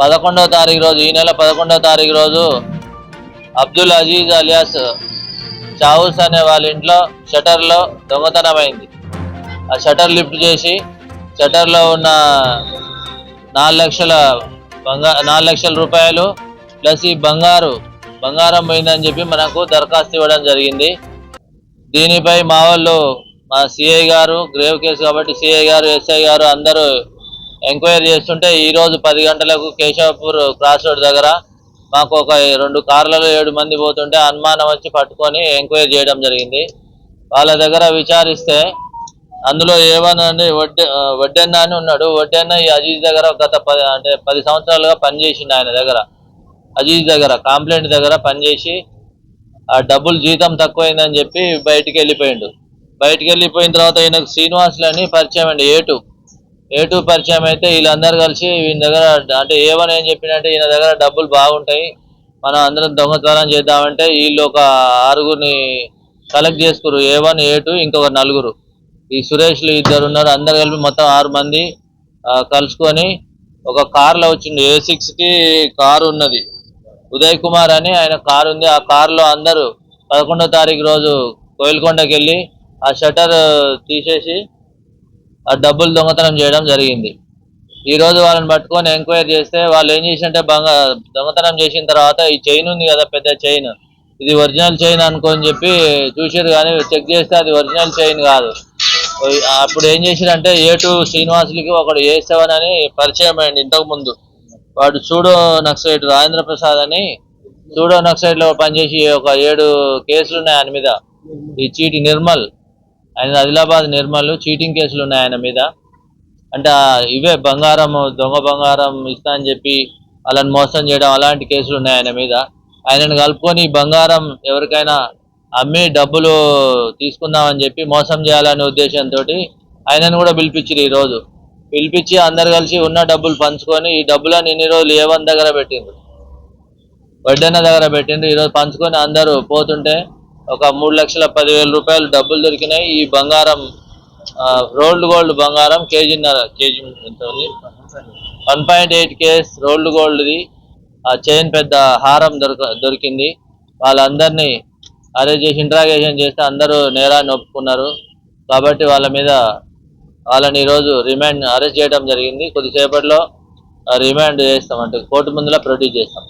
పదకొండవ తారీఖు రోజు ఈ నెల పదకొండవ తారీఖు రోజు అబ్దుల్ అజీజ్ అలియాస్ చావుస్ అనే వాళ్ళ ఇంట్లో షటర్లో దొంగతనమైంది ఆ షటర్ లిఫ్ట్ చేసి షటర్లో ఉన్న నాలుగు లక్షల బంగా నాలుగు లక్షల రూపాయలు ప్లస్ ఈ బంగారు బంగారం పోయిందని చెప్పి మనకు దరఖాస్తు ఇవ్వడం జరిగింది. దీనిపై మా వాళ్ళు మా సిఐ గారు గ్రేవ్ కేసు కాబట్టి సిఐ గారు ఎస్ఐ గారు అందరూ ఎంక్వైరీ చేస్తుంటే ఈరోజు పది గంటలకు కేశవపూర్ క్రాస్ రోడ్ దగ్గర మాకు ఒక రెండు కార్లలో ఏడు మంది పోతుంటే అనుమానం వచ్చి పట్టుకొని ఎంక్వైరీ చేయడం జరిగింది. వాళ్ళ దగ్గర విచారిస్తే అందులో ఏమని వడ్డె వడ్డెన్న అని ఉన్నాడు. వడ్డెన్న ఈ అజీజ్ దగ్గర గత పది అంటే పది సంవత్సరాలుగా పనిచేసిండు ఆయన దగ్గర. అజీజ్ దగ్గర కాంప్లైంట్ దగ్గర పనిచేసి ఆ డబ్బులు జీతం తక్కువైందని చెప్పి బయటికి వెళ్ళిపోయిండు బయటికి వెళ్ళిపోయిన తర్వాత ఈయనకు శ్రీనివాసులని పరిచయం అండి ఏటు. ఏటు పరిచయం అయితే వీళ్ళందరూ కలిసి వీళ్ళ దగ్గర అంటే ఏమని ఏం చెప్పినంటే ఈయన దగ్గర డబ్బులు బాగుంటాయి మనం అందరం దొంగతనం చేద్దామంటే వీళ్ళు ఒక ఆరుగురిని కలెక్ట్ చేసుకురు ఏ వన్ ఏ టూ ఇంకొక నలుగురు. ఈ సురేష్లు ఇద్దరు ఉన్నారు అందరు కలిపి మొత్తం ఆరు మంది కలుసుకొని ఒక కార్లో వచ్చిండు. ఏ సిక్స్కి కారు ఉన్నది. ఉదయ్ కుమార్ అని ఆయన కారు ఉంది. ఆ కారులో అందరూ పదకొండో తారీఖు రోజు కోయిల్కొండకి వెళ్ళి ఆ షటర్ తీసేసి ఆ డబ్బులు దొంగతనం చేయడం జరిగింది. ఈ రోజు వాళ్ళని పట్టుకొని ఎంక్వైరీ చేస్తే వాళ్ళు ఏం చేసింటే బంగా దొంగతనం చేసిన తర్వాత ఈ చైన్ ఉంది కదా పెద్ద చైన్. ఇది ఒరిజినల్ చైన్ అనుకోని చెప్పి చూసారు కానీ చెక్ చేస్తే అది ఒరిజినల్ చైన్ కాదు. అప్పుడు ఏం చేసిరంటే ఏ టూ శ్రీనివాసులకి ఒకడు ఏ సెవెన్ అని పరిచయం అయింది ఇంతకు ముందు. వాడు సూడో నక్సలైట్ రాజేంద్ర ప్రసాద్ అని సూడో నక్సలైట్లో పనిచేసి ఒక ఏడు కేసులు ఉన్నాయి ఆయన మీద. ఈ చీటి నిర్మల్ ఆయన ఆదిలాబాద్ నిర్మల్ చీటింగ్ కేసులు ఉన్నాయి ఆయన మీద. అంటే ఇవే బంగారం దొంగ బంగారం ఇస్తా అని చెప్పి వాళ్ళని మోసం చేయడం అలాంటి కేసులు ఉన్నాయి ఆయన మీద. ఆయనను కలుపుకొని బంగారం ఎవరికైనా అమ్మి డబ్బులు తీసుకుందామని చెప్పి మోసం చేయాలనే ఉద్దేశంతో ఆయనను కూడా పిలిపించారు ఈ రోజు. పిలిపించి అందరు కలిసి ఉన్న డబ్బులు పంచుకొని ఈ డబ్బులను ఇన్ని రోజులు ఏవన్ దగ్గర పెట్టిండ్రు? వడ్డన్న దగ్గర పెట్టిండ్రు. ఈరోజు పంచుకొని అందరూ పోతుంటే ఒక మూడు లక్షల పదివేల రూపాయలు డబ్బులు దొరికినాయి. ఈ బంగారం రోల్డ్ గోల్డ్ బంగారం కేజీన్నర కేజీ ఎంత ఉంది? One point eight case rolled గోల్డ్ది. ఆ చైన్ పెద్ద హారం దొరక దొరికింది. వాళ్ళందరినీ అరెస్ట్ చేసి ఇంట్రాగేషన్ చేస్తే అందరూ నేరాన్ని ఒప్పుకున్నారు. కాబట్టి వాళ్ళ మీద వాళ్ళని ఈరోజు రిమాండ్ అరెస్ట్ చేయడం జరిగింది. కొద్దిసేపట్లో రిమాండ్ చేస్తాం. అంటే కోర్టు ముందులా ప్రొడ్యూస్ చేస్తాం.